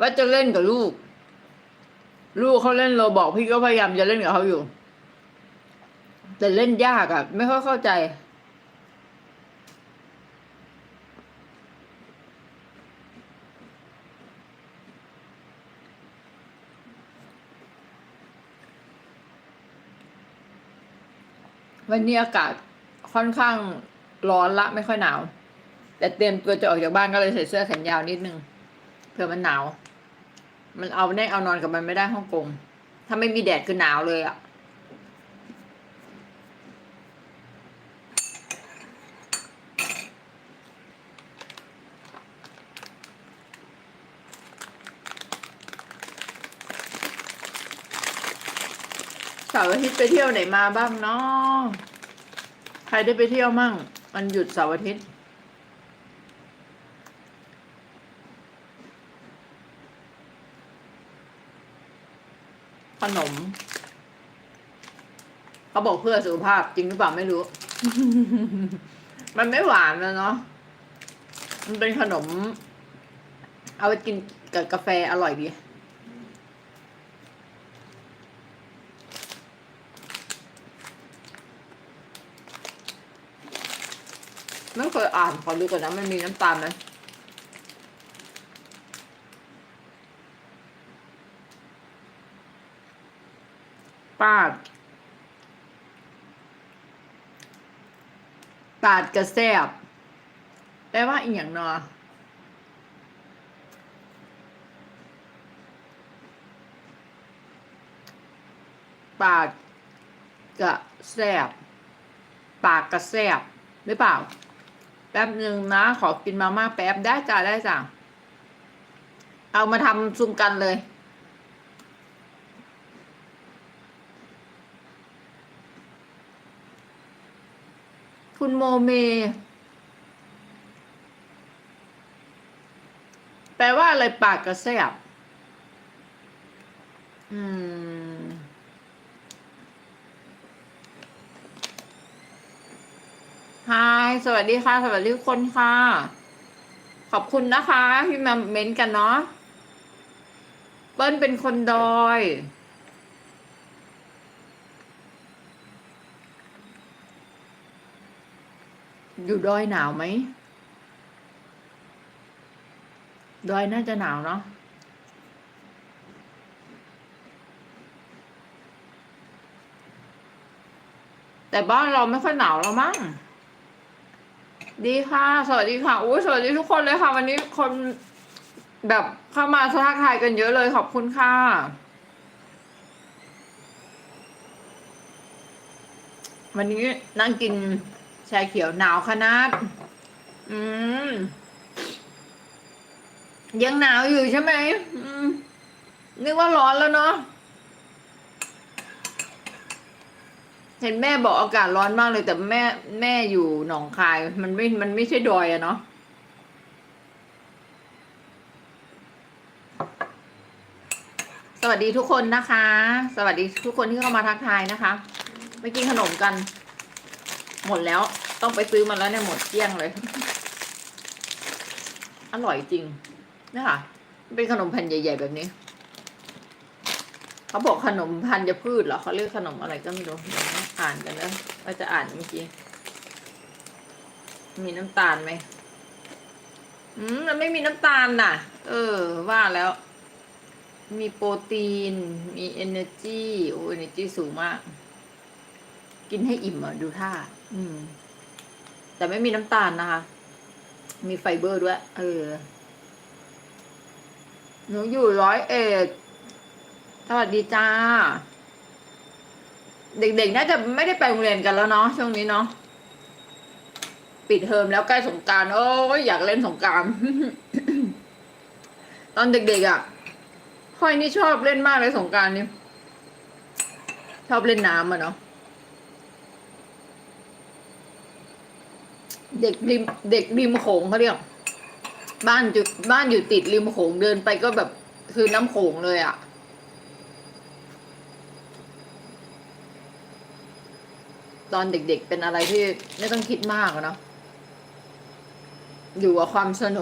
ว่าจะเล่นกับลูก ลูกเขาเล่นโรบอกพี่ก็พยายามจะเล่นกับเขาอยู่ แต่เล่นยากอะไม่ค่อยเข้าใจวันนี้อากาศค่อนข้างร้อนละไม่ค่อยหนาว แต่เตรียมตัวจะออกจากบ้านก็เลยใส่เสื้อแขนยาวนิดนึงเผื่อมันหนาว มันเอาแน่เอานอนกับมันไม่ได้ฮ่องกง ถ้าไม่มีแดดคือหนาวเลยอะ่ะ เสาร์อาทิตย์ไปเที่ยวไหนมาบ้างเนาะใครได้ไปเที่ยวมั่ง มันหยุดเสาร์อาทิตย์ ขนม เขาบอกเพื่อสุขภาพจริงหรือเปล่าไม่รู้ มันไม่หวานนะเนาะมันเป็นขนม เอาไปกินกับกาแฟอร่อยดีไม่เคยอ่านขอดูก่อนนะมันมีน้ำตาลไหม ปาดปาดกระแซบแปลว่าอีกอย่างนาะปาดกระแซบปากกระแซบหรือเปล่า แป๊บหนึ่งนะ ขอกินมาม่าแป๊บได้จ้าได้จ้ะเอามาทำซุมกันเลย คุณโมเม แปลว่าอะไรปากกระแซบอืม ฮาย สวัสดีค่ะ สวัสดีทุกคนค่ะ ขอบคุณนะคะที่มาเม้นต์กันเนาะ เปิ้ลเป็นคนดอย อยู่ดอยหนาวไหม ดอยน่าจะหนาวเนาะแต่บ้านเราไม่ค่อยหนาวแล้วมั้ง ดีค่ะ สวัสดีค่ะ อุ้ยสวัสดีทุกคนเลยค่ะ วันนี้คนแบบเข้ามาทักทายกันเยอะเลยขอบคุณค่ะ วันนี้นั่งกิน ชาเขียวหนาวขนาด อืม ยังหนาวอยู่ใช่ไหมอืม นึกว่าร้อนแล้วเนาะ เห็นแม่บอกอากาศร้อนมากเลย แต่แม่แม่อยู่หนองคาย มันไม่ มันไม่ใช่ดอยอะเนาะสวัสดีทุกคนนะคะ สวัสดีทุกคนที่เข้ามาทักทายนะคะ ไปกินขนมกัน หมดแล้ว ต้องไปซื้อมาแล้วเนี่ยหมดเกลี้ยงเลย อร่อยจริงนะคะเป็นขนมแผ่นใหญ่ๆแบบนี้ เขาบอกขนมพันธุ์พืชเหรอเขาเรียกขนมอะไรก็ไม่รู้อ่านกันนะว่าจะอ่านเมื่อกี้มีน้ำตาลไหมอืมมันไม่มีน้ำตาลน่ะ เออ ว่าแล้ว มีโปรตีน มี energy โอ้ energy สูงมาก กินให้อิ่มอะ ดูท่า อืม แต่ไม่มีน้ำตาลนะคะ มีไฟเบอร์ด้วย เออ หนูอยู่ร้อยเอ็ดสวัสดีจ้า เด็กๆ น่าจะไม่ได้ไปโรงเรียนกันแล้วเนาะช่วงนี้เนาะ ปิดเทอมแล้วใกล้สงการโอ้ยอยากเล่นสงการตอนเด็กๆอะ่ะค่อยนี่ชอบเล่นมากเลยสงการนี่ชอบเล่นน้ำอะเนาะ เด็กริมเด็กริมโขงเขาเรียกบ้านอยู่บ้านอยู่ติดริมโขงเดินไปก็แบบคือน้ำโขงเลยอะ่ะ ตอนเด็กๆเป็นอะไรที่ไม่ต้องคิดมากเนาะอยู่กับความสนุก